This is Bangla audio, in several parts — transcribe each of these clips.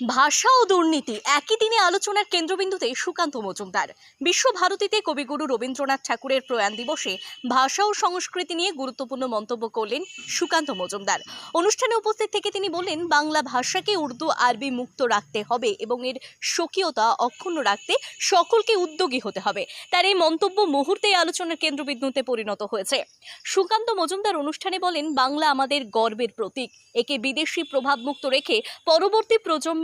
ভাষা ও দুর্নীতি একই দিনে আলোচনার কেন্দ্রবিন্দুতে সুকান্ত মজুমদার। বিশ্বভারতীতে কবিগুরু রবীন্দ্রনাথ ঠাকুরের প্রয়াণ দিবসে ভাষা ও সংস্কৃতি নিয়ে গুরুত্বপূর্ণ মন্তব্য করলেন সুকান্ত মজুমদার। অনুষ্ঠানে উপস্থিত থেকে তিনি বললেন, বাংলা ভাষাকে উর্দু, আরবি মুক্ত রাখতে হবে এবং এর স্বকীয়তা অক্ষুণ্ণ রাখতে সকলকে উদ্যোগী হতে হবে। তার এই মন্তব্য মুহূর্তেই আলোচনার কেন্দ্রবিন্দুতে পরিণত হয়েছে। সুকান্ত মজুমদার অনুষ্ঠানে বলেন, বাংলা আমাদের গর্বের প্রতীক। একে বিদেশি প্রভাবমুক্ত রেখে পরবর্তী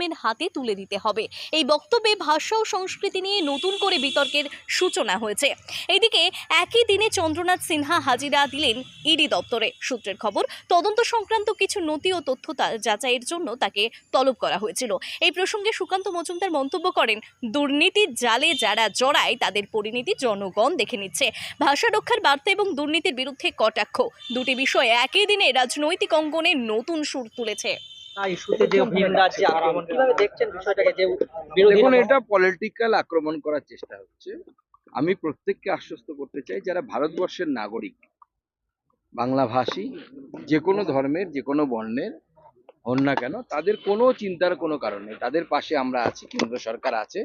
প্রজন্মের হাতে তুলে দিতে হবে। এই বক্তব্যে ভাষা ও সংস্কৃতি নিয়ে নতুন করে বিতর্কের সূচনা হয়েছে। এদিকে একই দিনে চন্দ্রনাথ সিনহা হাজিরা দিলেন ইডি দপ্তরে। সূত্রের খবর, তদন্ত সংক্রান্ত কিছু নথি ও তথ্য যাচাইয়ের জন্য তাকে তলব করা হয়েছিল। এই প্রসঙ্গে সুকান্ত মজুমদার মন্তব্য করেন, দুর্নীতির জালে যারা জড়ায়, তাদের পরিণতি জনগণ দেখে নিচ্ছে। ভাষা রক্ষার বার্তা এবং দুর্নীতির বিরুদ্ধে কটাক্ষ। দুটি বিষয়ে একই দিনে রাজনৈতিক অঙ্গনে নতুন সুর তুলেছে। না ইস্যুতে যে ভিন রাজ্যে আক্রমণ কীভাবে দেখছেন বিষয়টাকে যে বিরোধী দেখুন এটা পলিটিক্যাল আক্রমণ করার চেষ্টা হচ্ছে। আমি প্রত্যেককে আশ্বস্ত করতে চাই যারা ভারতবর্ষের নাগরিক বাংলাভাষী যে কোনো ধর্মের যে কোনো বর্ণের হন না কেন তাদের কোনো চিন্তার কোনো কারণ নেই। তাদের পাশে আমরা আছি কেন্দ্র সরকার আছে।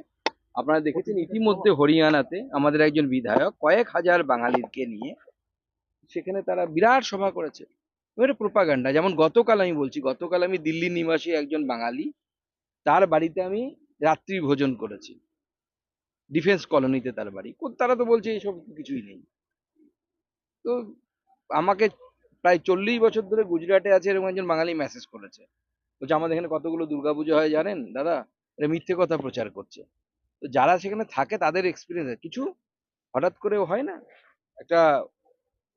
আপনারা দেখেছেন ইতিমধ্যে হরিয়ানাতে আমাদের একজন বিধায়ক কয়েক হাজার বাঙালিকে নিয়ে সেখানে তারা বিরাট সভা করেছে। এটা প্রোপাগান্ডা যেমন গতকাল আমি বলছি, গতকাল আমি দিল্লি নিবাসী একজন বাঙালি, তার বাড়িতে আমি রাত্রি ভোজন করেছি। ডিফেন্স কলোনিতে তার বাড়ি। তারা তো বলছে এইসব কিছুই নেই। তো আমাকে প্রায় চল্লিশ বছর ধরে গুজরাটে আছে এরকম একজন বাঙালি মেসেজ করেছে। বলছে, আমাদের এখানে কতগুলো দুর্গাপুজো হয় জানেন? দাদা এটা মিথ্যে কথা প্রচার করছে। তো যারা সেখানে থাকে, তাদের এক্সপিরিয়েন্স কিছু হঠাৎ করে হয় না? একটা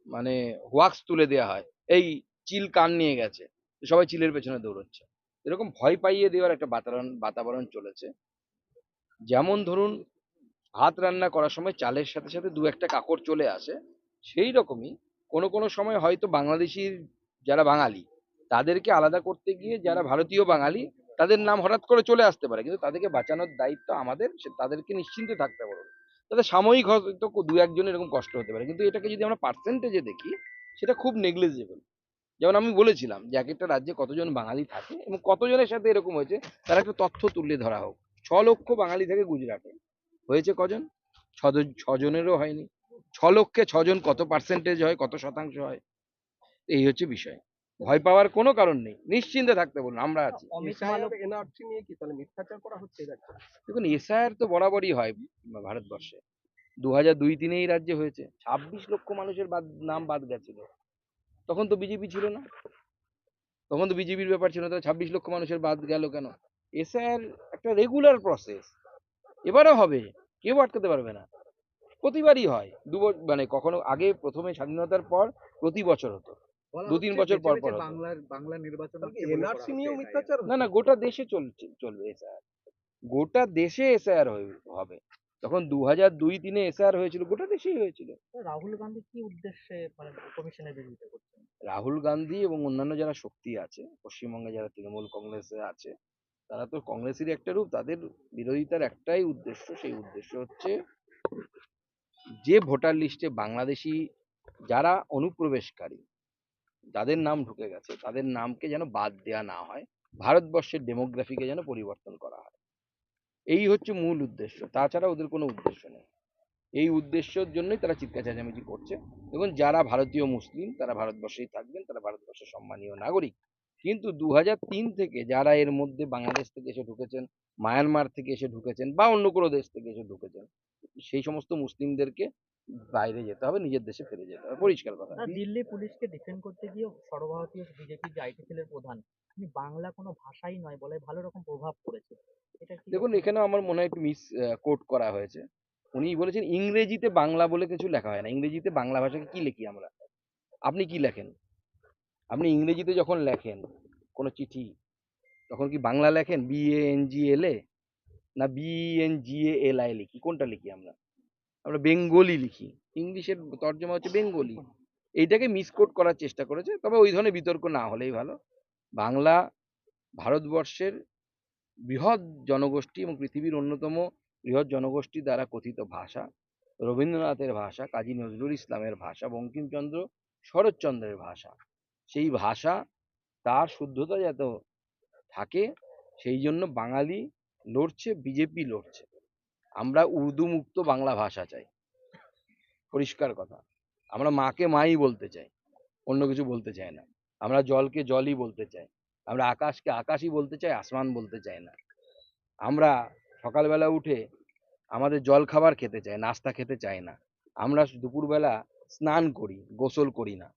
মানে ওয়াক্স তুলে দেওয়া হয়। এই চিল কান নিয়ে গেছে। সবাই চিলের পেছনে দৌড়চ্ছে। এরকম ভয় পাইয়ে দেওয়ার একটা বাতাবরণ বাতাবরণ চলেছে। যেমন ধরুন, ভাত রান্না করার সময় চালের সাথে সাথে দু একটা কাকড় চলে আসে, সেই রকমই কোনো কোনো সময় হয়তো বাংলাদেশির যারা বাঙালি, তাদেরকে আলাদা করতে গিয়ে যারা ভারতীয় বাঙালি, তাদের নাম হঠাৎ করে চলে আসতে পারে। কিন্তু তাদেরকে বাঁচানোর দায়িত্ব আমাদের তাদেরকে নিশ্চিন্তে থাকতে পারবে তাদের সাময়িক হয়তো দু একজন এরকম কষ্ট হতে পারে। কিন্তু এটাকে যদি আমরা পার্সেন্টেজে দেখি সেটা খুব নেগলিজেবল যেমন আমি বলেছিলাম যে এক একটা রাজ্যে কতজন বাঙালি থাকে এবং কতজনের সাথে এরকম হয়েছে তার একটা তথ্য তুলে ধরা হোক। ছ লক্ষ বাঙালি থাকে গুজরাটে। হয়েছে কজন? ছজন ছজনেরও হয়নি। ছ লক্ষে ছজন কত পার্সেন্টেজ হয় কত শতাংশ হয়? এই হচ্ছে বিষয়। ভয় পাওয়ার কোনো কারণ নেই। নিশ্চিন্তে থাকতে বলুন আমরা আছি। অমিত মালব এনআরসি নিয়ে কি তাহলে মিথ্যাচার করা হচ্ছে দেখুন এসআইআর তো বরাবরই হয় ভারতবর্ষে। দু হাজার দুই তিনে এই রাজ্যে হয়েছে। ছাব্বিশ লক্ষ মানুষের বাদ নাম বাদ গেছিল। তখন তো বিজেপি ছিল না। তখন তো বিজেপির ব্যাপার ছিল না। ছাব্বিশ লক্ষ মানুষের বাদ গেল কেন? এসআইআর একটা রেগুলার প্রসেস এবারও হবে। কেউ আটকাতে পারবে না। প্রতিবারই হয়। দু মানে কখনো আগে প্রথমে স্বাধীনতার পর প্রতি বছর হতো। দু তিন বছর পর পর বাংলার বাংলা নির্বাচন না না গোটা দেশে চলছে চলবে এসআইআর। গোটা দেশে এসআইআর হবে। তখন দু হাজার দুই তিনে এসআইআর হয়েছিল গোটা দেশেই হয়েছিল। রাহুল গান্ধী কি উদ্দেশ্যে মানে কমিশনের বিরোধিতা করছেন? রাহুল গান্ধী এবং অন্যান্য যারা শক্তি আছে পশ্চিমবঙ্গে যারা তৃণমূল কংগ্রেসে আছে তারা তো কংগ্রেসেরই একটা রূপ তাদের বিরোধিতার একটাই উদ্দেশ্য সেই উদ্দেশ্য হচ্ছে যে ভোটার লিস্টে বাংলাদেশি যারা অনুপ্রবেশকারী যাদের নাম ঢুকে গেছে তাদের নামকে যেন বাদ দেওয়া না হয় ভারতবর্ষের ডেমোগ্রাফিকে যেন পরিবর্তন করা হয়। এই হচ্ছে মূল উদ্দেশ্য। তাছাড়া ওদের কোনো উদ্দেশ্য নেই। এই উদ্দেশ্যের জন্যই তারা চিৎকার চেঁচামেচি করছে। এবং যারা ভারতীয় মুসলিম, তারা ভারতবর্ষেই থাকবেন, তারা ভারতবর্ষের সম্মানীয় নাগরিক। কিন্তু দু থেকে যারা এর মধ্যে বাংলাদেশ থেকে এসে ঢুকেছেন, মায়ানমার থেকে এসে ঢুকেছেন, বা অন্য কোনো দেশ থেকে এসে ঢুকেছেন, সেই সমস্ত মুসলিমদেরকে বাইরে যেতে হবে নিজের দেশে ফিরে যেতে হবে। পরিষ্কার কথা। দিল্লি পুলিশকে ডিফেন্ড করতে গিয়ে সর্বভারতীয় বিজেপি যে আইটি সেলের প্রধান। তিনি বাংলা কোনো ভাষাই নয় বলে ভালো রকম প্রভাব পড়েছে। দেখুন এখানে আমার মনে হয় একটু মিস কোট করা হয়েছে। উনি বলেছেন ইংরেজিতে বাংলা বলে কিছু লেখা হয় না। ইংরেজিতে বাংলা ভাষাকে কি লিখি আমরা? আপনি কি লেখেন? আপনি ইংরেজিতে যখন লেখেন কোনো চিঠি তখন কি বাংলা লেখেন? B A N G L A না B N G A L I লিখি? কোনটা লিখি আমরা? আমরা বেঙ্গলি লিখি। ইংলিশের তর্জমা হচ্ছে বেঙ্গলি। এইটাকে মিসকোট করার চেষ্টা করেছে, তবে ওই ধরনের বিতর্ক না হলেই ভালো। বাংলা ভারতবর্ষের বৃহৎ জনগোষ্ঠী এবং পৃথিবীর অন্যতম বৃহৎ জনগোষ্ঠী দ্বারা কথিত ভাষা রবীন্দ্রনাথের ভাষা, কাজী নজরুল ইসলামের ভাষা, বঙ্কিমচন্দ্র শরৎচন্দ্রের ভাষা। সেই ভাষা তার শুদ্ধতা যাতে থাকে, সেই জন্য বাঙালি লড়ছে, বিজেপি লড়ছে। আমরা উর্দু মুক্ত বাংলা ভাষা চাই। পরিষ্কার কথা। আমরা মাকে মাই বলতে চাই, অন্য কিছু বলতে চাই না। আমরা জলকে জলই বলতে চাই। আমরা আকাশকে আকাশই বলতে চাই, আসমান বলতে চাই না। আমরা সকালবেলা উঠে আমাদের জল খাবার খেতে চাই, নাস্তা খেতে চাই না। আমরা দুপুরবেলা স্নান করি, গোসল করি না।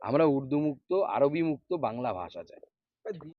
আমরা উর্দু মুক্ত, আরবি মুক্ত বাংলা ভাষা চাই।